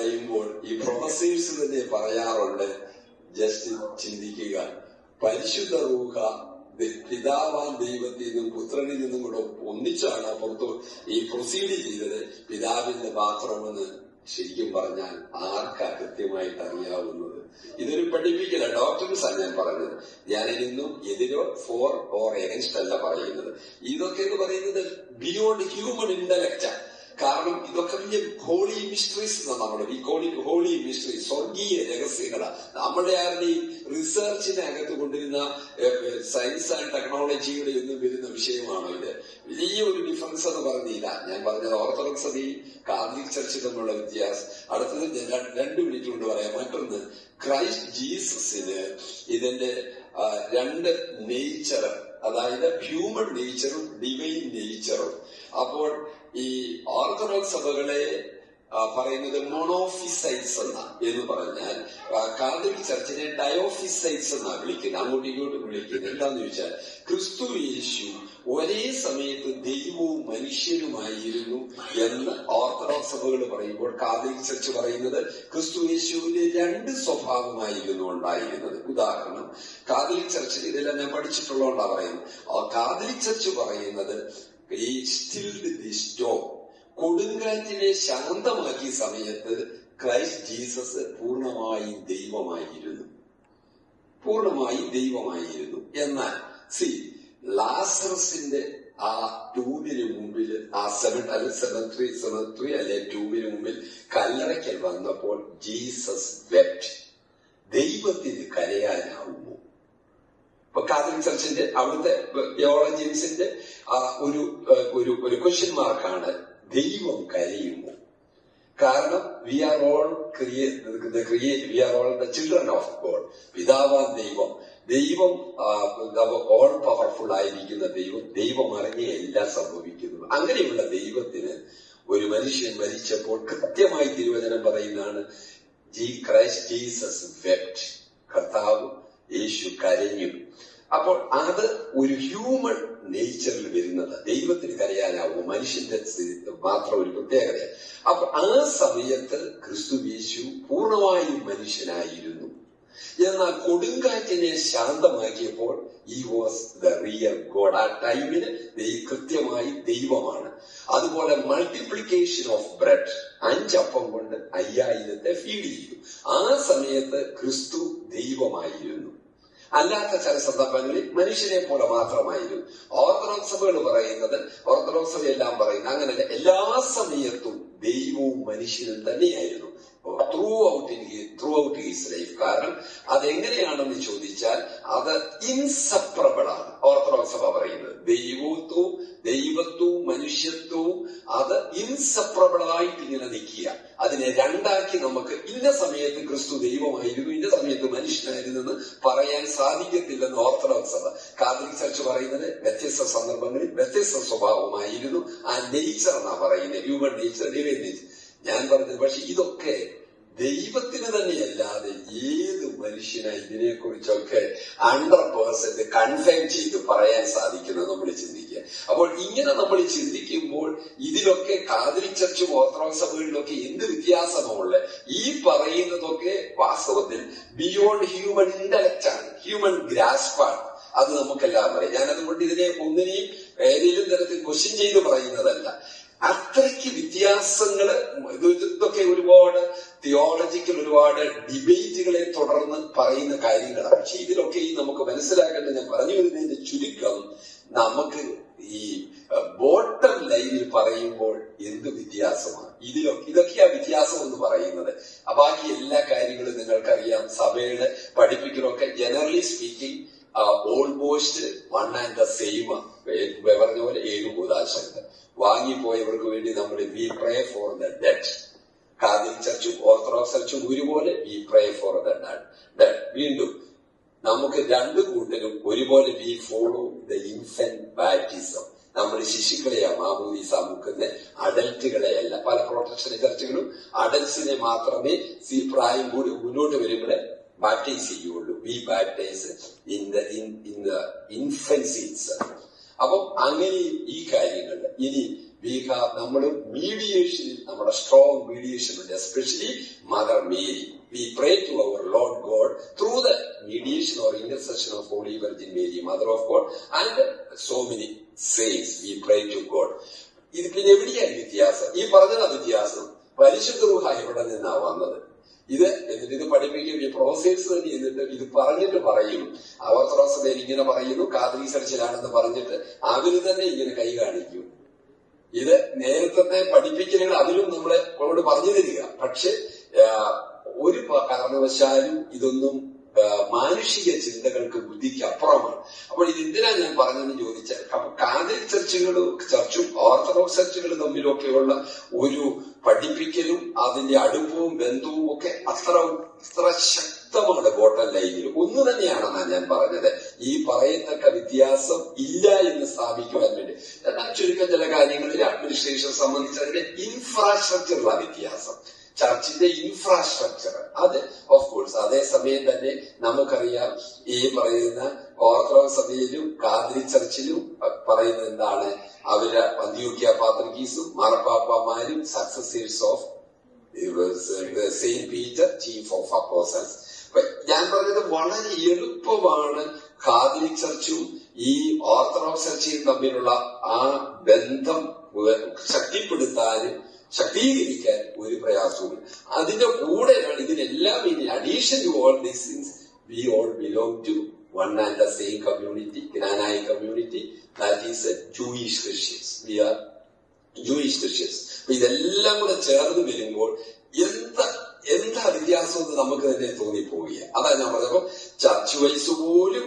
പറയുമ്പോൾ ഈ പ്രൊഫസേഴ്സ് തന്നെ പറയാറുണ്ട് ജസ്റ്റ് ചിന്തിക്കുക. പരിശുദ്ധ റൂഹ പിതാവാൻ ദൈവത്തിൽ നിന്നും പുത്രനിൽ നിന്നും കൂടെ ഒന്നിച്ചാണ് പുറത്തു ഈ പ്രൊസീഡ് ചെയ്തത്. പിതാവിന്റെ മാത്രമെന്ന് ശരിക്കും പറഞ്ഞാൽ ആർക്കാ കൃത്യമായിട്ട് അറിയാവുന്നത്? ഇതൊരു പഠിപ്പിക്കല ആണ് ഞാൻ പറഞ്ഞത്. ഞാൻ ഇന്നും എതിരോ ഫോർ ഓർ എഗൻസ്റ്റ് അല്ല പറയുന്നത്. ഇതൊക്കെ എന്ന് പറയുന്നത് ബിയോണ്ട് ഹ്യൂമൻ ഇന്റലക്റ്റാ കാരണം ഇതൊക്കെ വലിയ ഹോളി മിസ്റ്ററീസ് എന്നാണ് നമ്മുടെ ഈ ഹോളി ഹോളി മിസ്റ്ററി സ്വർഗീയ രഹസ്യങ്ങളാണ് നമ്മുടെ ആരുടെയും റിസർച്ചിനെ അകത്ത് കൊണ്ടിരുന്ന സയൻസ് ആൻഡ് ടെക്നോളജിയുടെ ഒന്നും വരുന്ന വിഷയമാണ് ഇത്. വലിയ ഒരു ഡിഫറൻസ് എന്ന് പറഞ്ഞില്ല. ഞാൻ പറഞ്ഞത് ഓർത്തഡോക്സ് സഭയും കാത്തലിക് ചർച്ച് തമ്മിലുള്ള വ്യത്യാസം. അടുത്തത് ഞാൻ രണ്ടു മിനിറ്റ് കൊണ്ട് പറയാം. മറ്റൊന്ന് ക്രൈസ്റ്റ് ജീസസിന് ഇതിന്റെ രണ്ട് നേച്ചർ അതായത് ഹ്യൂമൻ നേച്ചറും ഡിവൈൻ നേച്ചറും അപ്പോൾ ഈ ഓർത്തഡോക്സ് സഭകളെ പറയുന്നത് മോണോഫിസൈറ്റ്സ് എന്ന. എന്ന് പറഞ്ഞാൽ കാതലിക് ചർച്ചിനെ ഡയോഫിസൈറ്റ്സ് എന്നാ വിളിക്കുന്നത്. അങ്ങോട്ടും ഇങ്ങോട്ടും വിളിക്കുന്നത്. എന്താന്ന് ചോദിച്ചാൽ ക്രിസ്തു യേശു ഒരേ സമയത്ത് ദൈവവും മനുഷ്യനുമായിരുന്നു എന്ന് ഓർത്തഡോക്സ് സഭകൾ പറയുമ്പോൾ കാതലിക് ചർച്ച് പറയുന്നത് ക്രിസ്തു യേശുവിന്റെ രണ്ട് സ്വഭാവമായിരുന്നു ഉണ്ടായിരുന്നത്. ഉദാഹരണം കാതലിക് ചർച്ചിൽ ഇതെല്ലാം ഞാൻ പഠിച്ചിട്ടുള്ളതുകൊണ്ടാണ് പറയുന്നത്. കാതലിക് ചർച്ച് പറയുന്നത് കൊടുങ്കാറ്റിനെ ശാന്തമാക്കിയ സമയത്ത് ക്രൈസ്റ്റ് ജീസസ് പൂർണമായും ദൈവമായിരുന്നു. പൂർണമായും ദൈവമായിരുന്നു. എന്നാൽ സി ലാസറസിന്റെ ആ ടൂബിന് മുമ്പിൽ ആ സെവൻ അല്ലെ സെവൻത്രി സെവൻത്രി അല്ലെ ടൂബിന് മുമ്പിൽ കല്ലറയ്ക്കൽ വന്നപ്പോൾ ജീസസ് വെപ്റ്റ് ദൈവത്തിന് കരയാനാവുമോ? കാതലിക് ചർച്ചിന്റെ അവിടുത്തെ തിയോളജിയൻസിന്റെ ഒരു ഒരു ഒരു ക്വസ്റ്റ്യൻ മാർക്കാണ് ദൈവം കരയുന്നു. കാരണം we are all create create we are all the children of God പിതാവാൻ ദൈവം. ദൈവം ഓൾ പവർഫുൾ ആയിരിക്കുന്ന ദൈവം ദൈവം അറിഞ്ഞേ എല്ലാം സംഭവിക്കുന്നു. അങ്ങനെയുള്ള ദൈവത്തിന് ഒരു മനുഷ്യൻ മരിച്ചപ്പോൾ കൃത്യമായി തിരുവചനം പറയുന്നതാണ് ജി ക്രൈസ്റ്റ് ജീസസ് വെപ്റ്റ് കർത്താവ് യേശു കരഞ്ഞു. അപ്പോൾ അത് ഒരു ഹ്യൂമൺ നേച്ചറിൽ വരുന്നത്. ദൈവത്തിന് കരയാനാവും മനുഷ്യന്റെ മാത്രം ഒരു പ്രത്യേകതയാണ്. അപ്പൊ ആ സമയത്ത് ക്രിസ്തു യേശു പൂർണമായും മനുഷ്യനായിരുന്നു. എന്നാൽ കൊടുങ്കാറ്റിനെ ശാന്തമാക്കിയപ്പോൾ ഈ വാസ് ദ റിയൽ ഗോഡ് ആ ടൈമിന് കൃത്യമായി ദൈവമാണ്. അതുപോലെ മൾട്ടിപ്ലിക്കേഷൻ ഓഫ് ബ്രെഡ് അഞ്ചപ്പം കൊണ്ട് അയ്യായിരത്തെ ഫീഡ് ചെയ്തു. ആ സമയത്ത് ക്രിസ്തു ദൈവമായിരുന്നു. അല്ലാത്ത ചില സന്ദർഭങ്ങളിൽ മനുഷ്യനെ പോലെ മാത്രമായിരുന്നു. ഓർത്തഡോക്സ് പറയുന്നത് ഓർത്തഡോക്സ് എല്ലാം പറയുന്നത് അങ്ങനെ എല്ലാ സമയത്തും ദൈവവും മനുഷ്യനും തന്നെയായിരുന്നു. Throughout throughout his life കാരണം അതെങ്ങനെയാണെന്ന് ചോദിച്ചാൽ അത് ഇൻസെപ്പറബിൾ ആണ്. ഓർത്തഡോക്സ് സഭ പറയുന്നത് ദൈവത്വവും ദൈവത്വവും മനുഷ്യത്വവും അത് ഇൻസെപ്പറബിൾ ആയിട്ട് ഇങ്ങനെ നിൽക്കുക. അതിനെ രണ്ടാക്കി നമുക്ക് ഇന്ന സമയത്ത് ക്രിസ്തു ദൈവമായിരുന്നു ഇന്ന സമയത്ത് മനുഷ്യനായിരുന്നു എന്ന് പറയാൻ സാധിക്കത്തില്ലെന്ന് ഓർത്തഡോക്സ് സഭ. കാതലിക് ചർച്ച് പറയുന്നത് വ്യത്യസ്ത സന്ദർഭങ്ങളിൽ വ്യത്യസ്ത സ്വഭാവമായിരുന്നു. ആ നേച്ചർ എന്നാ പറയുന്നത്. ഹ്യൂമൻ നേച്ചർ ഡിവൈൻ നേച്ചർ ഞാൻ പറഞ്ഞത് പക്ഷെ ഇതൊക്കെ ദൈവത്തിന് തന്നെയല്ലാതെ ഏത് മനുഷ്യനാ ഇതിനെ കുറിച്ചൊക്കെ ഹൺഡ്രഡ് പേഴ്സെന്റ് കൺഫേം ചെയ്ത് പറയാൻ സാധിക്കുന്നത് നമ്മൾ ചിന്തിക്കുക. അപ്പോൾ ഇങ്ങനെ നമ്മൾ ചിന്തിക്കുമ്പോൾ ഇതിലൊക്കെ കാതലിക് ചർച്ചും ഓർത്തഡോക്സ് സഭകളിലൊക്കെ എന്ത് വ്യത്യാസമുള്ള ഈ പറയുന്നതൊക്കെ വാസ്തവത്തിൽ ബിയോണ്ട് ഹ്യൂമൻ ഇന്റലക്റ്റ് ആണ്. ഹ്യൂമൻ ഗ്രാസ്പാണ് അത് നമുക്കെല്ലാം അറിയാം. ഞാൻ അതുകൊണ്ട് ഇതിനെ ഒന്നിനെയും ഏതെങ്കിലും തരത്തിൽ ക്വസ്റ്റ്യൻ ചെയ്ത് പറയുന്നതല്ല. അത്രയ്ക്ക് വ്യത്യാസങ്ങൾ ഇതൊക്കെ ഒരുപാട് തിയോളജിക്കൽ ഒരുപാട് ഡിബേറ്റുകളെ തുടർന്ന് പറയുന്ന കാര്യങ്ങളാണ്. പക്ഷെ ഇതിലൊക്കെ നമുക്ക് മനസ്സിലാക്കേണ്ടത് ഞാൻ പറഞ്ഞു വരുന്നതിന്റെ ചുരുക്കം നമുക്ക് ഈ ബോട്ടം ലൈനിൽ പറയുമ്പോൾ എന്ത് വ്യത്യാസമാണ്? ഇതിലൊക്കെ ഇതൊക്കെയാ വ്യത്യാസം എന്ന് പറയുന്നത്. ബാക്കി എല്ലാ കാര്യങ്ങളും നിങ്ങൾക്കറിയാം. സഭയുടെ പഠിപ്പിക്കലൊക്കെ generally speaking almost one and the same പറഞ്ഞ പോലെ കൂതാശങ്ങൾ വാങ്ങിപ്പോയവർക്ക് വേണ്ടി നമ്മൾ we pray for the dead Catholic ചർച്ചും Orthodox ചർച്ചും ഒരുപോലെ we pray for the dead വീണ്ടും നമുക്ക് രണ്ടു കൂട്ടരും ഒരുപോലെ we follow the infant baptism നമ്മൾ ശിശുക്കളെയാ മാമൂദീസ മുക്കുന്ന അഡൽറ്റുകളെയല്ല. പല പ്രൊട്ടക്ഷൻ ചർച്ചകളും അഡൽസിനെ മാത്രമേ സി പ്രായം കൂടി മുന്നോട്ട് വരുമ്പോഴേ ബാപ്റ്റൈസ് ചെയ്യുള്ളൂ we baptize in the in the infancy അപ്പം അങ്ങനെ ഈ കാര്യങ്ങൾ ഇനി വി നമ്മൾ മീഡിയേഷനിൽ നമ്മുടെ സ്ട്രോങ് മീഡിയേഷൻ ഉണ്ട്. Especially mother Mary we pray to our Lord God through the mediation or intercession of holy virgin Mary mother of God and so many saints we pray to God ഇത് പിന്നെ എവിടെയാണ് വ്യത്യാസം? ഈ പറഞ്ഞതാണ് വ്യത്യാസം പരിശുദ്ധ റൂഹ എവിടെ നിന്നാണ് വന്നത്? ഇത് എന്നിട്ട് ഇത് പഠിപ്പിക്കും ഈ പ്രൊഫസേഴ്സ് തന്നെ എന്നിട്ട് ഇത് പറഞ്ഞിട്ട് പറയും. പേര് ഇങ്ങനെ പറയുന്നു കാതലി സെർച്ചിലാണെന്ന് പറഞ്ഞിട്ട് അവർ തന്നെ ഇങ്ങനെ കൈ കാണിക്കും. ഇത് നേരത്തെ പഠിപ്പിക്കലുകൾ അതിലും നമ്മളെ പറഞ്ഞു തരിക പക്ഷെ ഒരു കാരണവശാലും ഇതൊന്നും മാനുഷിക ചിന്തകൾക്ക് ബുദ്ധിക്ക് അപ്പുറമാണ്. അപ്പോൾ ഇത് എന്തിനാ ഞാൻ പറഞ്ഞതെന്ന് ചോദിച്ചാൽ അപ്പൊ കാതലിക് ചർച്ചുകളും ചർച്ചും ഓർത്തഡോക്സ് ചർച്ചുകളും തമ്മിലൊക്കെയുള്ള ഒരു പഠിപ്പിക്കലും അതിന്റെ അടുപ്പവും ബന്ധവും ഒക്കെ അത്ര അത്ര ശക്തമാണ് ബോട്ടം ലൈനിൽ ഒന്ന് തന്നെയാണെന്നാണ് ഞാൻ പറഞ്ഞത്. ഈ പറയത്തക്ക വ്യത്യാസം ഇല്ല എന്ന് സ്ഥാപിക്കുവാൻ വേണ്ടി. എന്നാൽ ചുരുക്കം ചില കാര്യങ്ങളിൽ അഡ്മിനിസ്ട്രേഷൻ സംബന്ധിച്ച് അതിന്റെ ഇൻഫ്രാസ്ട്രക്ചറുള്ള വ്യത്യാസം. ചർച്ചിന്റെ ഇൻഫ്രാസ്ട്രക്ചർ അത് ഓഫ് കോഴ്സ് അതേസമയം തന്നെ നമുക്കറിയാം ഈ പറയുന്ന ഓർത്തഡോക്സ് സഭയിലും കാതലി ചർച്ചിലും പറയുന്നത് എന്താണ്? അവർ അന്ത്യോക്യ പാത്രീസും മാർപ്പാപ്പമാരും successors of saint Peter chief of apostles ഞാൻ പറഞ്ഞത് വളരെ എളുപ്പമാണ് കാതിരി ചർച്ചും ഈ ഓർത്തഡോക്സ് ചർച്ചയും തമ്മിലുള്ള ആ ബന്ധം ശക്തിപ്പെടുത്താനും ശക്തീകരിക്കാൻ ഒരു പ്രയാസവും അതിന്റെ കൂടെയാണ് ഇതിനെല്ലാം ഇനി addition to all these things we all belong to one and the same community Knanaya community that is Jewish Christians we are Jewish Christians അപ്പൊ ഇതെല്ലാം കൂടെ ചേർന്ന് വരുമ്പോൾ എന്താ എന്താ വ്യത്യാസം എന്ന് നമുക്ക് തന്നെ തോന്നിപ്പോവുക അതാ ഞാൻ പറഞ്ഞപ്പോ ചർച്ച് വൈസ് പോലും